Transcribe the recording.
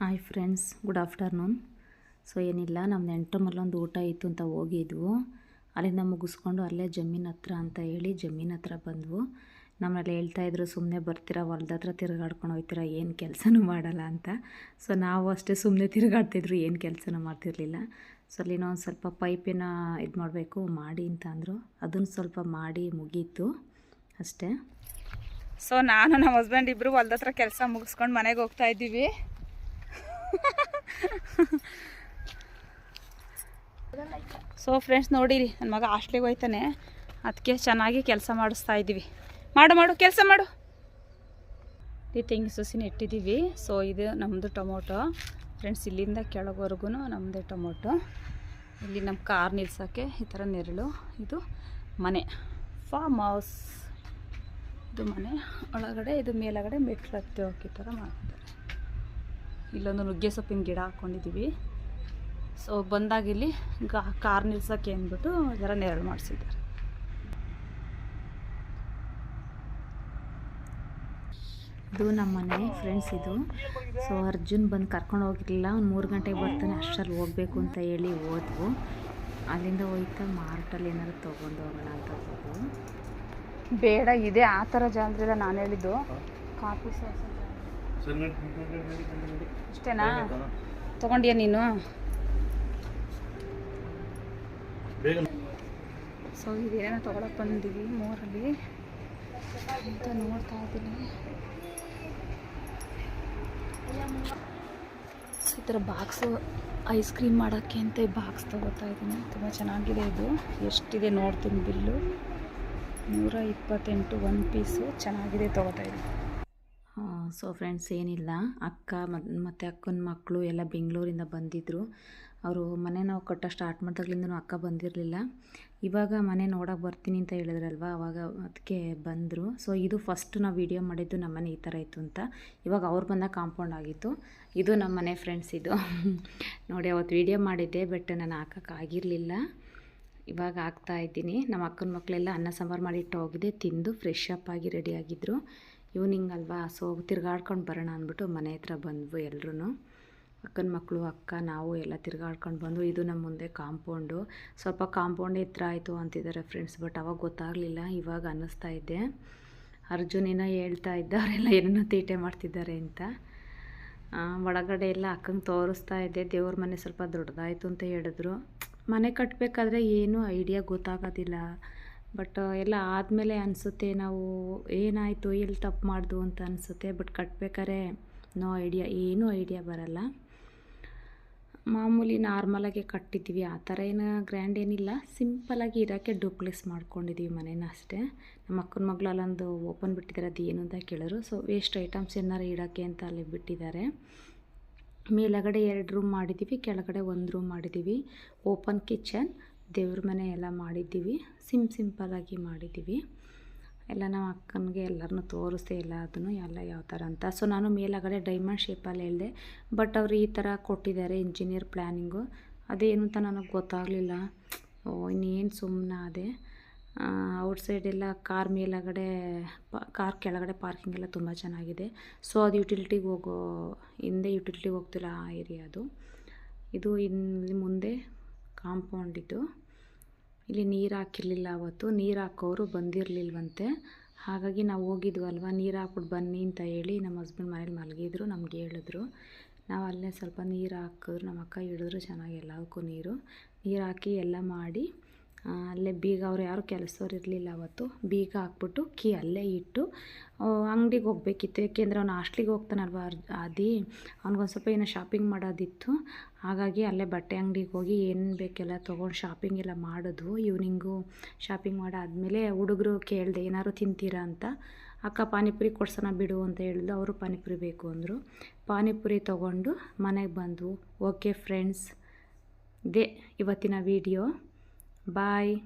Hi friends good afternoon so ಏನಿಲ್ಲ ನಮ್ಮ ನೆಂಟರಮ್ಮಲ್ಲೊಂದು ಊಟ ಇತ್ತು ಅಂತ ಹೋಗಿದ್ವು. ಅಲ್ಲಿಂದ ಮುಗಿಸ್ಕೊಂಡು ಅಲ್ಲೇ ಜಮೀನ್ ಹತ್ರ ಅಂತ ಹೇಳಿ ಜಮೀನ್ ಹತ್ರ ಬಂದ್ವು. ನಮ್ಮಲ್ಲಿ ಹೇಳ್ತಾಯಿದ್ರು ಸುಮ್ಮನೆ ಬರ್ತೀರಾ, ಹೊಲ್ದ ಹತ್ರ ತಿರುಗಾಡ್ಕೊಂಡು ಹೋಗ್ತೀರಾ, ಏನು ಕೆಲಸನೂ ಮಾಡಲ್ಲ ಅಂತ. ಸೊ ನಾವು ಅಷ್ಟೇ ಸುಮ್ಮನೆ ತಿರುಗಾಡ್ತಿದ್ರು, ಏನು ಕೆಲಸನೂ ಮಾಡ್ತಿರ್ಲಿಲ್ಲ. ಸೊ ಅಲ್ಲಿ ಒಂದು ಸ್ವಲ್ಪ ಪೈಪಿನ ಇದು ಮಾಡಬೇಕು, ಮಾಡಿ ಅಂತ ಅಂದರು. ಅದನ್ನು ಸ್ವಲ್ಪ ಮಾಡಿ ಮುಗೀತು ಅಷ್ಟೇ. ಸೊ ನಾನು, ನಮ್ಮ ಹಸ್ಬೆಂಡ್ ಇಬ್ಬರು ಹೊಲ್ದ ಹತ್ರ ಕೆಲಸ ಮುಗಿಸ್ಕೊಂಡು ಮನೆಗೆ ಹೋಗ್ತಾ ಇದ್ದೀವಿ. ಸೊ ಫ್ರೆಂಡ್ಸ್ ನೋಡಿರಿ ನನ್ನ ಮಗ ಹಾಸ್ಟ್ಲಿಗೆ ಹೋಯ್ತಾನೆ. ಅದಕ್ಕೆ ಚೆನ್ನಾಗಿ ಕೆಲಸ ಮಾಡಿಸ್ತಾ ಇದ್ದೀವಿ ಮಾಡು ಮಾಡು, ಕೆಲಸ ಮಾಡು. ಈ ತೆಂಗಿನ ಸೊಸಿನ ಇಟ್ಟಿದ್ದೀವಿ ಸೊ ಇದು ನಮ್ಮದು ಟೊಮೊಟೊ. ಫ್ರೆಂಡ್ಸ್ ಇಲ್ಲಿಂದ ಕೆಳಗವರೆಗೂ ನಮ್ಮದೇ ಟೊಮೊಟೊ. ಇಲ್ಲಿ ನಮ್ಮ ಕಾರ್ ನಿಲ್ಸೋಕ್ಕೆ ಈ ಥರ ನೆರಳು. ಇದು ಮನೆ. ಫಾರ್ಮ್ ಹೌಸ್ ಇದು ಮನೆ. ಒಳಗಡೆ, ಇದು ಮೇಲಗಡೆ ಮೆಟ್ಲು ಹತ್ತಿ ಹೋಗಿ ಥರ ಮಾಡ್ತಾರೆ. ಇಲ್ಲೊಂದು ನುಗ್ಗೆ ಸೊಪ್ಪಿನ ಗಿಡ ಹಾಕ್ಕೊಂಡಿದ್ದೀವಿ. ಸೊ ಬಂದಾಗ ಇಲ್ಲಿ ಗಾ ಕಾರ್ ನಿಲ್ಸೋಕ್ಕೆ ಅಂದ್ಬಿಟ್ಟು ಇದರ ನೆರಳು ಮಾಡಿಸಿದ್ದಾರೆ. ಇದು ನಮ್ಮ ಮನೆ ಫ್ರೆಂಡ್ಸ್ ಇದು. ಸೊ ಅರ್ಜುನ್ ಬಂದು ಕರ್ಕೊಂಡು ಹೋಗಿರಲಿಲ್ಲ. ಒಂದು ಮೂರು ಗಂಟೆಗೆ ಬರ್ತಾನೆ ಅಷ್ಟರಲ್ಲಿ ಹೋಗಬೇಕು ಅಂತ ಹೇಳಿ ಹೋದ್ವು. ಅಲ್ಲಿಂದ ಹೋಯ್ತಾ ಮಾರ್ಟಲ್ಲಿ ಏನಾದ್ರು ತೊಗೊಂಡು ಹೋಗೋಣ ಅಂತ ಹೋದ್ವು. ಬೇಡ ಇದೆ ಆ ಥರ ಇಲ್ಲ ನಾನು ಹೇಳಿದ್ದು. ಕಾಫಿ ಸಾಸ್ ಅಷ್ಟೇನಾ ತಗೊಂಡಿಯ ನೀನು? ಸೊ ಇದೇನೋ ತೊಗೊಳಕ್ಕೆ ಬಂದಿದ್ದೀವಿ ಮೂರಲ್ಲಿ. ಅಂತ ನೋಡ್ತಾ ಇದ್ದೀನಿ. ಈ ಥರ ಬಾಕ್ಸು ಐಸ್ ಕ್ರೀಮ್ ಮಾಡೋಕ್ಕೆ ಅಂತ ಈ ಬಾಕ್ಸ್ ತೊಗೋತಾ ಇದ್ದೀನಿ. ತುಂಬ ಚೆನ್ನಾಗಿದೆ ಇದು. ಎಷ್ಟಿದೆ ನೋಡ್ತೀನಿ ಬಿಲ್ಲು. ನೂರ ಇಪ್ಪತ್ತೆಂಟು ಒನ್ ಪೀಸು ಚೆನ್ನಾಗಿದೆ ತೊಗೋತಾ ಇದ್ದೀನಿ. ಸೊ ಫ್ರೆಂಡ್ಸ್ ಏನಿಲ್ಲ. ಅಕ್ಕ ಮತ್ತು ಅಕ್ಕನ ಮಕ್ಕಳು ಎಲ್ಲ ಬೆಂಗಳೂರಿಂದ ಬಂದಿದ್ದರು ಅವರು ಮನೆ ನಾವು ಕಟ್ಟ ಸ್ಟಾರ್ಟ್ ಮಾಡಿದಾಗ್ಲಿಂದನೂ ಅಕ್ಕ ಬಂದಿರಲಿಲ್ಲ. ಇವಾಗ ಮನೆ ನೋಡೋಕೆ ಬರ್ತೀನಿ ಅಂತ ಹೇಳಿದ್ರಲ್ವ? ಅವಾಗ ಅದಕ್ಕೆ ಬಂದರು. ಸೊ ಇದು ಫಸ್ಟ್ ನಾವು ವೀಡಿಯೋ ಮಾಡಿದ್ದು ನಮ್ಮ ಮನೆ ಈ ಥರ ಇತ್ತು ಅಂತ. ಇವಾಗ ಅವ್ರು ಬಂದಾಗ ಕಾಂಪೌಂಡ್ ಆಗಿತ್ತು. ಇದು ನಮ್ಮ ಮನೆ ಫ್ರೆಂಡ್ಸ್ ಇದು. ನೋಡಿ ಅವತ್ತು ವೀಡಿಯೋ ಮಾಡಿದ್ದೆ ಬಟ್ ನಾನು ಹಾಕೋಕ್ಕಾಗಿರಲಿಲ್ಲ ಇವಾಗ ಹಾಕ್ತಾ ಇದ್ದೀನಿ. ನಮ್ಮ ಅಕ್ಕನ ಮಕ್ಕಳೆಲ್ಲ ಅನ್ನ ಸಾಂಬಾರು ಮಾಡಿಟ್ಟು ಹೋಗಿದೆ. ತಿಂದು ಫ್ರೆಶ್ ಅಪ್ ಆಗಿ ರೆಡಿ ಆಗಿದ್ದರು ಈವ್ನಿಂಗ್ ಅಲ್ವಾ? ಸೊ ತಿರ್ಗಾಡ್ಕೊಂಡು ಬರೋಣ ಅಂದ್ಬಿಟ್ಟು ಮನೆ ಹತ್ರ ಬಂದ್ವು ಎಲ್ಲರೂ ಅಕ್ಕನ ಮಕ್ಕಳು ಅಕ್ಕ, ನಾವು ಎಲ್ಲ ತಿರ್ಗಾಡ್ಕೊಂಡು ಬಂದು ಇದು ನಮ್ಮ ಮುಂದೆ ಕಾಂಪೌಂಡು. ಸ್ವಲ್ಪ ಕಾಂಪೌಂಡ್ ಹತ್ರ ಆಯಿತು ಅಂತಿದ್ದಾರೆ ಫ್ರೆಂಡ್ಸ್ ಬಟ್ ಅವಾಗ ಗೊತ್ತಾಗಲಿಲ್ಲ. ಇವಾಗ ಅನ್ನಿಸ್ತಾ ಇದ್ದೆ ಅರ್ಜುನ್ ಏನೋ ಹೇಳ್ತಾ ಇದ್ದ ಅವರೆಲ್ಲ ಏನೇನೋ ತೀಟೆ ಮಾಡ್ತಿದ್ದಾರೆ ಅಂತ. ಒಳಗಡೆ ಎಲ್ಲ ಅಕ್ಕಂಗೆ ತೋರಿಸ್ತಾ ಇದ್ದೆ ದೇವ್ರ ಮನೆ ಸ್ವಲ್ಪ ದೊಡ್ಡದಾಯಿತು ಅಂತ ಹೇಳಿದ್ರು. ಮನೆ ಕಟ್ಟಬೇಕಾದ್ರೆ ಏನೂ ಐಡಿಯಾ ಗೊತ್ತಾಗೋದಿಲ್ಲ. ಬಟ್ ಎಲ್ಲ ಆದಮೇಲೆ ಅನಿಸುತ್ತೆ ನಾವು ಏನಾಯಿತು, ಎಲ್ಲಿ ತಪ್ಪು ಮಾಡಿದ್ವು ಅಂತ ಅನಿಸುತ್ತೆ. ಬಟ್ ಕಟ್ಬೇಕಾದ್ರೆ ನೋ ಐಡಿಯಾ ಏನೂ ಐಡಿಯಾ ಬರಲ್ಲ. ಮಾಮೂಲಿ ನಾರ್ಮಲಾಗೆ ಕಟ್ಟಿದ್ದೀವಿ. ಆ ಥರ ಏನು ಗ್ರ್ಯಾಂಡ್ ಏನಿಲ್ಲ. ಸಿಂಪಲಾಗಿ ಇರೋಕ್ಕೆ ಡೂಪ್ಲೆಕ್ಸ್ ಮಾಡ್ಕೊಂಡಿದ್ದೀವಿ ಮನೇನ ಅಷ್ಟೇ. ನಮ್ಮ ಅಕ್ಕನ ಮಗಳು ಅಲ್ಲೊಂದು ಓಪನ್ ಬಿಟ್ಟಿದ್ದಾರೆ. ಅದು ಏನು ಅಂತ ಕೇಳೋರು. ಸೊ ವೇಸ್ಟ್ ಐಟಮ್ಸ್ ಏನಾರು ಇಡೋಕ್ಕೆ ಅಂತ ಅಲ್ಲಿ ಬಿಟ್ಟಿದ್ದಾರೆ. ಮೇಲಗಡೆ ಎರಡು ರೂಮ್ ಮಾಡಿದ್ದೀವಿ. ಕೆಳಗಡೆ ಒಂದು ರೂಮ್ ಮಾಡಿದ್ದೀವಿ. ಓಪನ್ ಕಿಚನ್ ದೇವ್ರ ಮನೆ ಎಲ್ಲ ಮಾಡಿದ್ದೀವಿ. ಸಿಮ್ ಸಿಂಪಲ್ಲಾಗಿ ಮಾಡಿದ್ದೀವಿ. ಎಲ್ಲ ನಮ್ಮ ಅಕ್ಕನಿಗೆ ಎಲ್ಲರನ್ನೂ ತೋರಿಸ್ದೆ ಎಲ್ಲ ಅದನ್ನು ಎಲ್ಲ ಯಾವ ಥರ ಅಂತ. ಸೊ ನಾನು ಮೇಲಾಗಡೆ ಡೈಮಂಡ್ ಶೇಪಲ್ಲಿ ಹೇಳಿದೆ. ಬಟ್ ಅವರು ಈ ಥರ ಕೊಟ್ಟಿದ್ದಾರೆ ಇಂಜಿನಿಯರ್ ಪ್ಲ್ಯಾನಿಂಗು ಅದೇನು ಅಂತ ನನಗೆ ಗೊತ್ತಾಗಲಿಲ್ಲ. ಓ, ಇನ್ನೇನು ಸುಮ್ಮನೆ ಅದೇ. ಔಟ್ ಸೈಡ್ ಎಲ್ಲ ಕಾರ್ ಮೇಲಗಡೆ ಕಾರ್ ಕೆಳಗಡೆ ಪಾರ್ಕಿಂಗ್ ಎಲ್ಲ ತುಂಬ ಚೆನ್ನಾಗಿದೆ. ಸೊ ಅದು ಯುಟಿಲಿಟಿಗೆ ಹೋಗೋ, ಹಿಂದೆ ಯುಟಿಲಿಟಿಗೆ ಹೋಗ್ತಿಲ್ಲ ಆ ಏರಿಯಾ ಅದು. ಇದು ಇಲ್ಲಿ ಮುಂದೆ ಕಾಂಪೌಂಡ್ ಇದು ಇಲ್ಲಿ ನೀರು ಹಾಕಿರಲಿಲ್ಲ ಅವತ್ತು ನೀರು ಹಾಕೋರು ಬಂದಿರಲಿಲ್ವಂತೆ. ಹಾಗಾಗಿ ನಾವು ಹೋಗಿದ್ವಲ್ವ ನೀರು ಹಾಕ್ಬಿಟ್ಟು ಬನ್ನಿ ಅಂತ ಹೇಳಿ ನಮ್ಮ ಹಸ್ಬೆಂಡ್ ಮನೇಲಿ ಮಲಗಿದ್ರು, ನಮ್ಗೆ ಹೇಳಿದ್ರು. ನಾವು ಅಲ್ಲೇ ಸ್ವಲ್ಪ ನೀರು ಹಾಕಿದ್ರು ನಮ್ಮ ಅಕ್ಕ ಹಿಡಿದ್ರು ಚೆನ್ನಾಗಿ ಎಲ್ಲದಕ್ಕೂ ನೀರು. ನೀರು ಹಾಕಿ ಎಲ್ಲ ಮಾಡಿ ಅಲ್ಲೇ ಬೀಗ ಅವ್ರು ಯಾರು ಕೆಲಸದವ್ರು ಇರಲಿಲ್ಲ ಅವತ್ತು. ಬೀಗ ಹಾಕ್ಬಿಟ್ಟು ಕೀ ಅಲ್ಲೇ ಇಟ್ಟು ಅಂಗಡಿಗೆ ಹೋಗ್ಬೇಕಿತ್ತು. ಯಾಕೆಂದರೆ ಅವ್ನು ಹಾಸ್ಟ್ಲಿಗೆ ಹೋಗ್ತಾನಲ್ವ ಆದಿ. ಅವ್ನಿಗೊಂದು ಸ್ವಲ್ಪ ಏನೋ ಶಾಪಿಂಗ್ ಮಾಡೋದಿತ್ತು. ಹಾಗಾಗಿ ಅಲ್ಲೇ ಬಟ್ಟೆ ಅಂಗಡಿಗೆ ಹೋಗಿ ಏನು ಬೇಕೆಲ್ಲ ತೊಗೊಂಡು ಶಾಪಿಂಗ್ ಎಲ್ಲ ಮಾಡಿದ್ವು ಈವ್ನಿಂಗು ಶಾಪಿಂಗ್ ಮಾಡಾದಮೇಲೆ ಹುಡುಗರು ಕೇಳಿದೆ, ಏನಾದ್ರು ತಿಂತೀರಾ ಅಂತ? ಅಕ್ಕ, ಪಾನಿಪುರಿ ಕೊಡ್ಸೋಣ ಬಿಡು ಅಂತ ಹೇಳಿದ್ರು ಅವರು ಪಾನಿಪುರಿ ಬೇಕು ಅಂದರು. ಪಾನಿಪುರಿ ತೊಗೊಂಡು ಮನೆಗೆ ಬಂದವು. Okay friends. ಇದೇ ಇವತ್ತಿನ ವಿಡಿಯೋ. Bye.